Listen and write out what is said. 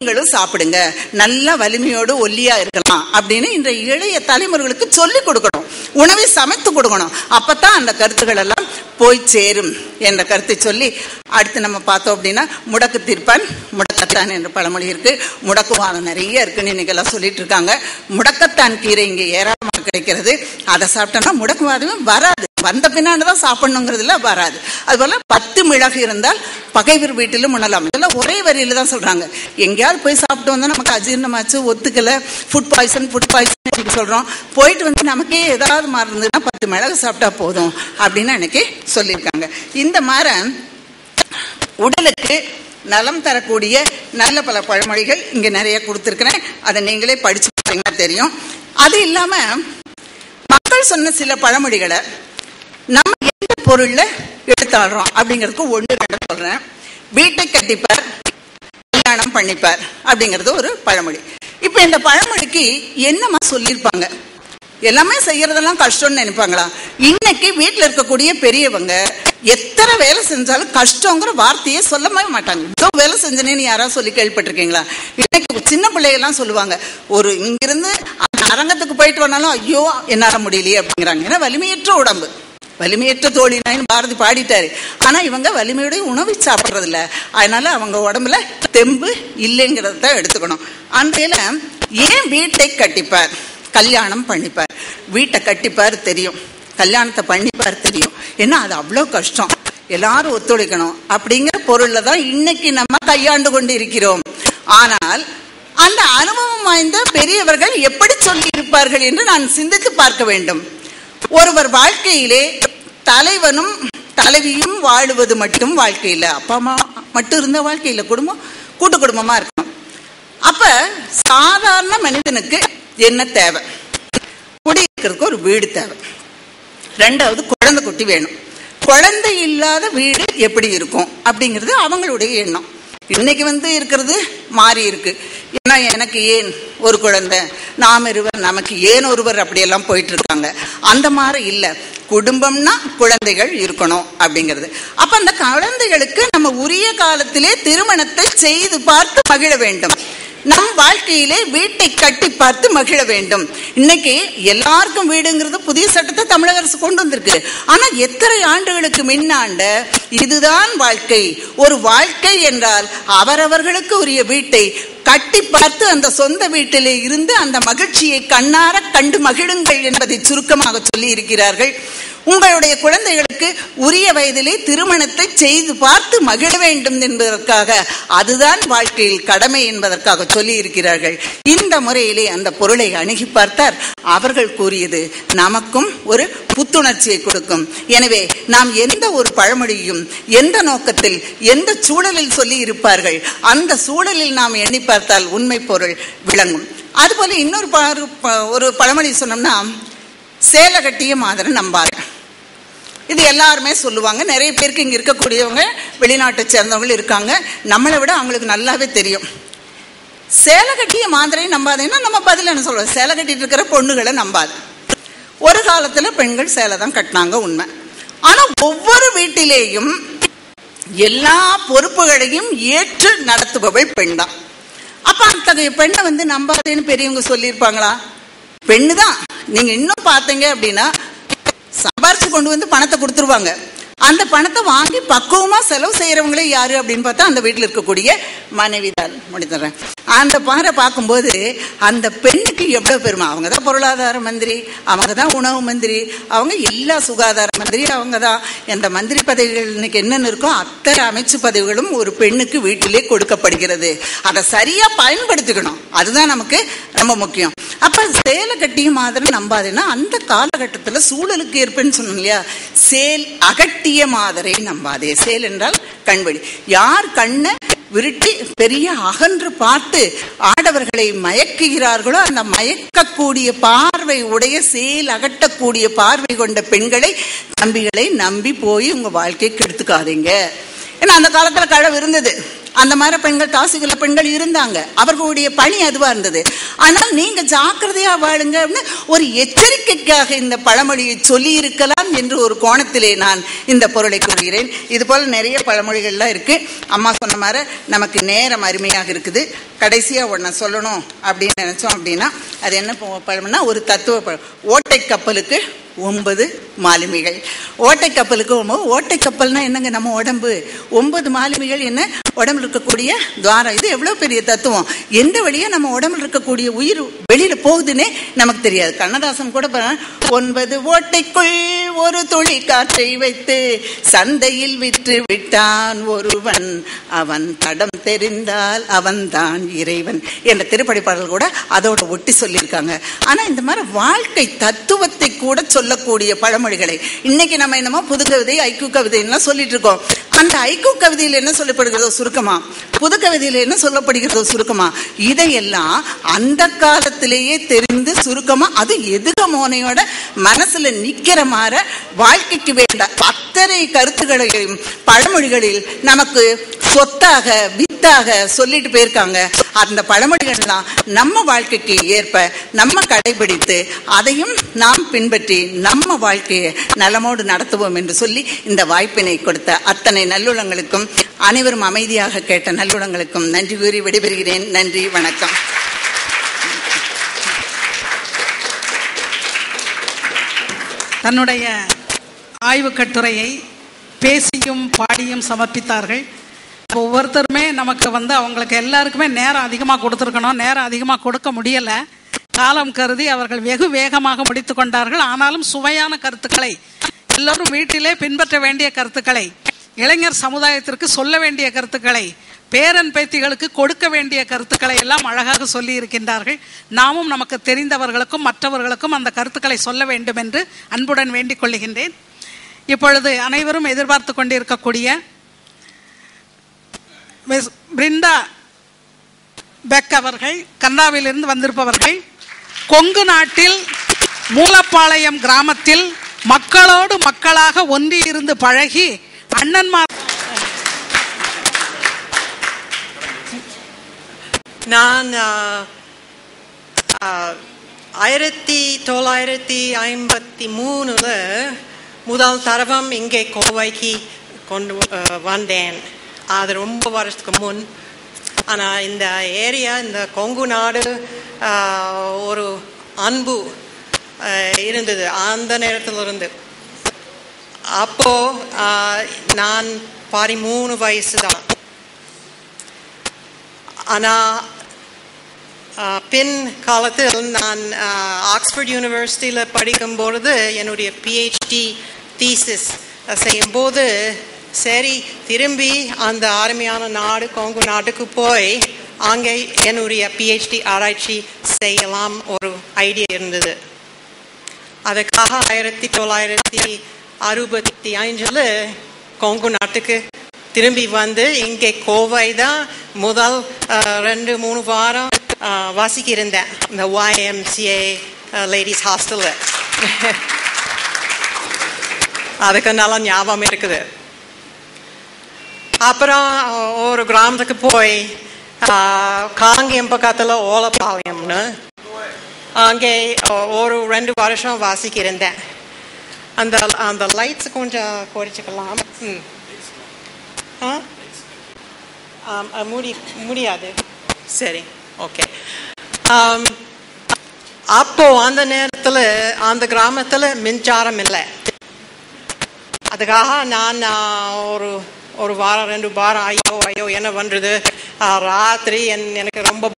நீங்களும் சாப்பிடுங்க. நல்ல வலிமையோடு ஒல்லியா இருக்கலாம் அப்படின்னு இன்றைய இளைய தலைமுறைகளுக்கு சொல்லி கொடுக்கணும். உணவை சமைத்து கொடுக்கணும். அப்பத்தான் அந்த கருத்துக்கள் எல்லாம் போய் சேரும் என்ற கருத்தை சொல்லி அடுத்து நம்ம பார்த்தோம் அப்படின்னா முடக்கு தீர்ப்பான் முடக்கத்தான் என்ற பழமொழி இருக்கு. முடக்குவாதம் நிறைய இருக்குன்னு இன்னைக்கு எல்லாம் சொல்லிட்டு இருக்காங்க. முடக்கத்தான் கீரை இங்கே ஏராளமாக கிடைக்கிறது. அதை சாப்பிட்டோம்னா முடக்குவாதமே வராது. வந்த பின்னாடி தான் சாப்பிடணுங்கிறதுல வராது. அதுபோல பத்து மிளகு இருந்தால் பகைவர் வீட்டிலும் உணலாம் இதெல்லாம் ஒரே வரியில தான் சொல்றாங்க. எங்கேயாவது போய் சாப்பிட்டு வந்தா நமக்கு அஜீர்ணமாச்சு ஒத்துக்கல. ஃபுட் பாய்சன் ஃபுட் பாய்சன் சொல்றோம். போயிட்டு வந்து நமக்கே ஏதாவது மாதிரி இருந்ததுன்னா பத்து மிளகு சாப்பிட்டா போதும் அப்படின்னு அன்னைக்கு சொல்லியிருக்காங்க. இந்த மாதிரி உடலுக்கு நலம் தரக்கூடிய நல்ல பல பழமொழிகள் இங்கே நிறைய கொடுத்துருக்குறேன். அதை நீங்களே படிச்சு பார்த்தீங்கன்னா தெரியும். அது இல்லாம மக்கள் சொன்ன சில பழமொழிகளை நம்ம எந்த பொருள்ல எடுத்தாடுறோம் அப்படிங்கிறதுக்கு ஒன்று ரெண்டு சொல்றேன். வீட்டை கட்டிப்பார் கல்யாணம் பண்ணிப்பார் அப்படிங்கிறது ஒரு பழமொழி. இப்போ இந்த பழமொழிக்கு என்னமா சொல்லியிருப்பாங்க? எல்லாமே செய்யறதெல்லாம் கஷ்டம்னு நினைப்பாங்களா? இன்னைக்கு வீட்டில் இருக்கக்கூடிய பெரியவங்க எத்தனை வேலை செஞ்சாலும் கஷ்டங்கிற வார்த்தையே சொல்லவே மாட்டாங்க. இதோ வேலை செஞ்சனேன்னு யாராவது சொல்லி கேள்விப்பட்டிருக்கீங்களா? இன்னைக்கு சின்ன பிள்ளைகள்லாம் சொல்லுவாங்க. ஒரு இங்கிருந்து அந்த அரங்கத்துக்கு போயிட்டு வந்தாலும் ஐயோ என்னால முடியலையே அப்படிங்கிறாங்க. ஏன்னா வலிமையற்ற உடம்பு. வலிமையற்ற தோழினாயின்னு பாரதி பாடிட்டாரு. ஆனா இவங்க வலிமையுடைய உணவு சாப்பிட்றது இல்ல அதனால அவங்க உடம்புல தெம்பு இல்லைங்கிறத தான் எடுத்துக்கணும். அன்றையில ஏன் வீட்டை கட்டிப்பார்? கல்யாணம் பண்ணிப்பார். வீட்டை கட்டிப்பார் தெரியும். கல்யாணத்தை பண்ணிப்பார் தெரியும். ஏன்னா அது அவ்வளோ கஷ்டம். எல்லாரும் ஒத்துழைக்கணும். அப்படிங்கிற பொருள்ல தான் இன்னைக்கு நம்ம கையாண்டு கொண்டு இருக்கிறோம் ஆனால் அந்த அனுபவம் வாய்ந்த பெரியவர்கள் எப்படி சொல்லி இருப்பார்கள் என்று நான் சிந்தித்து பார்க்க வேண்டும். ஒருவர் வாழ்க்கையிலே தலைவனும் தலைவியும் வாழுவது மட்டும் வாழ்க்கையில். அப்பா அம்மா மட்டும் இருந்த வாழ்க்கையில் குடும்பம் கூட்டு குடும்பமாக இருக்கணும். அப்போ சாதாரண மனிதனுக்கு என்ன தேவை? குடியிருக்கிறதுக்கு ஒரு வீடு தேவை. ரெண்டாவது குழந்தை குட்டி வேணும். குழந்தை இல்லாத வீடு எப்படி இருக்கும்? அப்படிங்கிறது அவங்களுடைய எண்ணம். இன்னைக்கு வந்து இருக்கிறது மாறி இருக்கு. ஏன்னா எனக்கு ஏன் ஒரு குழந்தை? நாம் இருவர் நமக்கு ஏன் ஒருவர் அப்படியெல்லாம் போயிட்டு இருக்காங்க அந்த மாதிரி இல்லை. குடும்பம்னா குழந்தைகள் இருக்கணும் அப்படிங்கிறது. அப்ப அந்த குழந்தைகளுக்கு நம்ம உரிய காலத்திலே திருமணத்தை செய்து பார்த்து மகிழ வேண்டும். நம் வாழ்க்கையிலே வீட்டை கட்டி பார்த்து மகிழ வேண்டும். இன்னைக்கு எல்லாருக்கும் வீடுங்கிறது புதிய சட்டத்தை தமிழக அரசு கொண்டு வந்திருக்கு. ஆனா எத்தனை ஆண்டுகளுக்கு முன்னாண்ட இதுதான் வாழ்க்கை. ஒரு வாழ்க்கை என்றால் அவரவர்களுக்கு உரிய வீட்டை கட்டி பார்த்து அந்த சொந்த வீட்டிலே இருந்து அந்த மகிழ்ச்சியை கண்ணார கண்டு மகிழுங்கள் என்பதை சுருக்கமாக சொல்லி இருக்கிறார்கள் உங்களுடைய குழந்தைகளுக்கு உரிய வயதிலே திருமணத்தை செய்து பார்த்து மகிழ வேண்டும் என்பதற்காக அதுதான் வாழ்க்கையில் கடமை என்பதற்காக சொல்லி இருக்கிறார்கள் இந்த முறையிலே அந்த பொருளை அணுகி பார்த்தார். அவர்கள் கூறியது நமக்கும் ஒரு புத்துணர்ச்சியை கொடுக்கும். எனவே நாம் எந்த ஒரு பழமொழியும் எந்த நோக்கத்தில் எந்த சூழலில் சொல்லி இருப்பார்கள் அந்த சூழலில் நாம் எண்ணி பார்த்தால் உண்மை பொருள் விளங்கும். அதுபோல இன்னொரு ப- ஒரு பழமொழி சொன்னோம்னா சேலை கட்டிய மாதிரி நம்பாத இது எல்லாருமே சொல்லுவாங்க. நிறைய பேருக்கு இங்கே இருக்கக்கூடியவங்க வெளிநாட்டை சேர்ந்தவங்க இருக்காங்க. நம்மளை விட அவங்களுக்கு நல்லாவே தெரியும். சேலை கட்டிய மாதிரியை நம்பாதேன்னா நம்ம பதில் என்ன சொல்லுவோம் சேலை கட்டிட்டு இருக்கிற பொண்ணுகளை நம்பாது. ஒரு காலத்தில் பெண்கள் சேலை தான் கட்டினாங்க உண்மை. ஆனால் ஒவ்வொரு வீட்டிலேயும் எல்லா பொறுப்புகளையும் ஏற்று நடத்துபவள் பெண் தான். அப்போ அத்தகைய பெண்ணை வந்து நம்பாதேன்னு பெரியவங்க சொல்லியிருப்பாங்களா? பெண்ணு தான். நீங்கள் இன்னும் பார்த்தீங்க அப்படின்னா சம்பாரிச்சு கொண்டு வந்து பணத்தை கொடுத்துருவாங்க. அந்த பணத்தை வாங்கி பக்குவமா செலவு செய்யறவங்களே யாரு அப்படின்னு பார்த்தா அந்த வீட்டில் இருக்கக்கூடிய மனைவி தான் முடிந்துடுறேன் அந்த பாறை பார்க்கும்போது அந்த பெண்ணுக்கு எவ்வளவு பெருமை? அவங்க தான் பொருளாதார மந்திரி அவங்க தான் உணவு மந்திரி அவங்க எல்லா சுகாதார மந்திரி அவங்க தான். இந்த மந்திரி பதவிகள் இன்னைக்கு என்னென்ன இருக்கோ அத்தனை அமைச்சு பதவிகளும் ஒரு பெண்ணுக்கு வீட்டிலே கொடுக்கப்படுகிறது. அதை சரியா பயன்படுத்திக்கணும். அதுதான் நமக்கு ரொம்ப முக்கியம். அப்ப சேலை கட்டிய மாதிரி நம்பாதுன்னா அந்த காலகட்டத்துல சூழலுக்கு ஏற்பன்னு சொன்னோம் இல்லையா? சேல் அகட்டிய மாதிரி நம்பாதே. சேல் என்றால் கண்வழி. யார் கண்ணை விருட்டி பெரிய அகன்று பார்த்து ஆடவர்களை மயக்குகிறார்களோ அந்த மயக்கக்கூடிய பார்வை உடைய சேல் அகட்டக்கூடிய பார்வை கொண்ட பெண்களை தம்பிகளை நம்பி போய் உங்க வாழ்க்கையை கெடுத்துக்காதீங்க ஏன்னா அந்த காலத்துல கழவு இருந்தது. அந்த மாதிரி பெண்கள் தாசிகுல பெண்கள் இருந்தாங்க. அவர்களுடைய பணி அதுவா இருந்தது. ஆனால் நீங்க ஜாக்கிரதையா வாழுங்க அப்படின்னு ஒரு எச்சரிக்கைக்காக இந்த பழமொழியை சொல்லி இருக்கலாம் என்று ஒரு கோணத்திலே நான் இந்த பொருளை கூறுகிறேன். இது போல நிறைய பழமொழிகள்லாம் இருக்கு. அம்மா சொன்ன மாதிரி நமக்கு நேரம் அருமையாக இருக்குது. கடைசியா ஒன்ன சொல்லணும் அப்படின்னு நினைச்சோம் அப்படின்னா அது என்ன பழமுன்னா ஒரு தத்துவ பழம் ஓட்டை கப்பலுக்கு ஒன்பது மாலுமிகள். ஓட்டை ஓட்டைக்கப்பல்னா ஓட்டை என்னங்க நம்ம உடம்பு? ஒன்பது மாலுமிகள் என்ன? உடம்புல இருக்கக்கூடிய துவாரம். இது எவ்வளோ பெரிய தத்துவம்? எந்த வழியாக நம்ம உடம்புல இருக்கக்கூடிய உயிர் வெளியில் போகுதுன்னே நமக்கு தெரியாது. கண்ணதாசன் கூட ஒன்பது ஓட்டைக்குள் ஒரு துளி காற்றை வைத்து சந்தையில் விற்று விட்டான் ஒருவன். அவன் தடம் தெரிந்தால் அவன்தான் இறைவன். என்ற திருப்படி பாடல் கூட அதோட ஒட்டி சொல்லியிருக்காங்க. ஆனால் இந்த மாதிரி வாழ்க்கை தத்துவத்தை கூட சொல்லக்கூடிய பழமொழிகளை. இன்னைக்கு நம்ம என்னமோ புது கவிதை ஐக்கு கவிதைன்னா சொல்லிட்டு இருக்கோம். அந்த ஐக்கு கவிதையில் என்ன சொல்லப்படுகிறதோ சுருக்கமா? புது கவிதையில் என்ன சொல்லப்படுகிறதோ சுருக்கமா? இதையெல்லாம் அந்த காலத்திலேயே தெரிந்து சுருக்கமா அது எதுக மோனையோட மனசுல நிக்கிற மாற வாழ்க்கைக்கு வேண்ட அத்தனை கருத்துக்களையும் பழமொழிகளில் நமக்கு சொத்தாக வித்தாக சொல்லிட்டு போயிருக்காங்க. அந்த பழமொழிகள்லாம் நம்ம வாழ்க்கைக்கு ஏற்ப நம்ம கடைபிடித்து அதையும் நாம் பின்பற்றி நம்ம வாழ்க்கையை நலமோடு நடத்துவோம் என்று சொல்லி இந்த வாய்ப்பினை கொடுத்த அத்தனை நல்லுளங்களுக்கும் அனைவரும் அமைதியாக கேட்ட நல்லுளங்களுக்கும் நன்றி கூறி விடைபெறுகிறேன். நன்றி வணக்கம். தன்னுடைய ஆய்வு கட்டுரையை பேசியும் பாடியும் சமர்ப்பித்தார்கள். ஒவ்வொருத்தருமே நமக்கு வந்து அவங்களுக்கு எல்லாருக்குமே நேரம் அதிகமாக கொடுத்துருக்கணும். நேரம் அதிகமாக கொடுக்க முடியலை. காலம் கருதி அவர்கள் வெகு வேகமாக முடித்து கொண்டார்கள். ஆனாலும் சுவையான கருத்துக்களை எல்லோரும் வீட்டிலே பின்பற்ற வேண்டிய கருத்துக்களை இளைஞர் சமுதாயத்திற்கு சொல்ல வேண்டிய கருத்துக்களை பேரன் பேத்திகளுக்கு கொடுக்க வேண்டிய கருத்துக்களை எல்லாம் அழகாக சொல்லி இருக்கின்றார்கள். நாமும் நமக்கு தெரிந்தவர்களுக்கும் மற்றவர்களுக்கும் அந்த கருத்துக்களை சொல்ல வேண்டும் என்று அன்புடன் வேண்டிக் கொள்ளுகின்றேன் இப்பொழுது அனைவரும் எதிர்பார்த்து கொண்டிருக்கக்கூடிய மிஸ் பிரிண்டா பெக் அவர்கள் கன்னாவிலிருந்து வந்திருப்பவர்கள் கொங்கு நாட்டில் மூலப்பாளையம் கிராமத்தில் மக்களோடு மக்களாக ஒன்றி இருந்து பழகி அண்ணன்மார் நான் ஆயிரத்தி தொள்ளாயிரத்தி ஐம்பத்தி மூணுல முதல் தரவம் இங்கே கோவைக்கு கொண்டு வந்தேன். அது ரொம்ப வருஷத்துக்கு முன். ஆனால் இந்த ஏரியா இந்த கொங்கு நாடு ஒரு அன்பு இருந்தது. அந்த நேரத்தில் இருந்து அப்போ நான் பதிமூணு வயசு தான் ஆனால் பின் காலத்தில் நான் ஆக்ஸ்ஃபோர்ட் யூனிவர்சிட்டியில் படிக்கும் பொழுது என்னுடைய பிஹெச்டி தீசிஸ் செய்யும்போது சரி திரும்பி அந்த அருமையான நாடு கொங்கு நாட்டுக்கு போய் அங்கே என்னுடைய பிஹெச்டி ஆராய்ச்சி செய்யலாம் ஒரு ஐடியா இருந்தது. அதுக்காக ஆயிரத்தி தொள்ளாயிரத்தி அறுபத்தி ஐந்தில் கொங்கு நாட்டுக்கு திரும்பி வந்து இங்கே கோவை தான் முதல் ரெண்டு மூணு வாரம் வாசிக்கிருந்தேன். இந்த ஒய்எம்சிஏ லேடிஸ் ஹாஸ்டலில் அதுக்கு நல்லா ஞாபகம் இருக்குது. அப்புறம் ஒரு கிராமத்துக்கு போய் காங்கியம் காங்கேயம் பக்கத்தில் ஓலப்பாளையம்னு அங்கே ஒரு ரெண்டு வருஷம் வாசிக்கிருந்தேன். அந்த அந்த லைட்ஸ் கொஞ்சம் குறைச்சிக்கலாம் ம். ஆ? முடி முடியாது. சரி ஓகே. அப்போ அந்த நேரத்தில் அந்த கிராமத்தில் மின்சாரம் இல்லை. அதுக்காக நான் ஒரு ஒரு வாரம் ரெண்டு வாரம் ஐயோ ஐயோ என்ன பண்ணுறது ராத்திரி என் எனக்கு ரொம்ப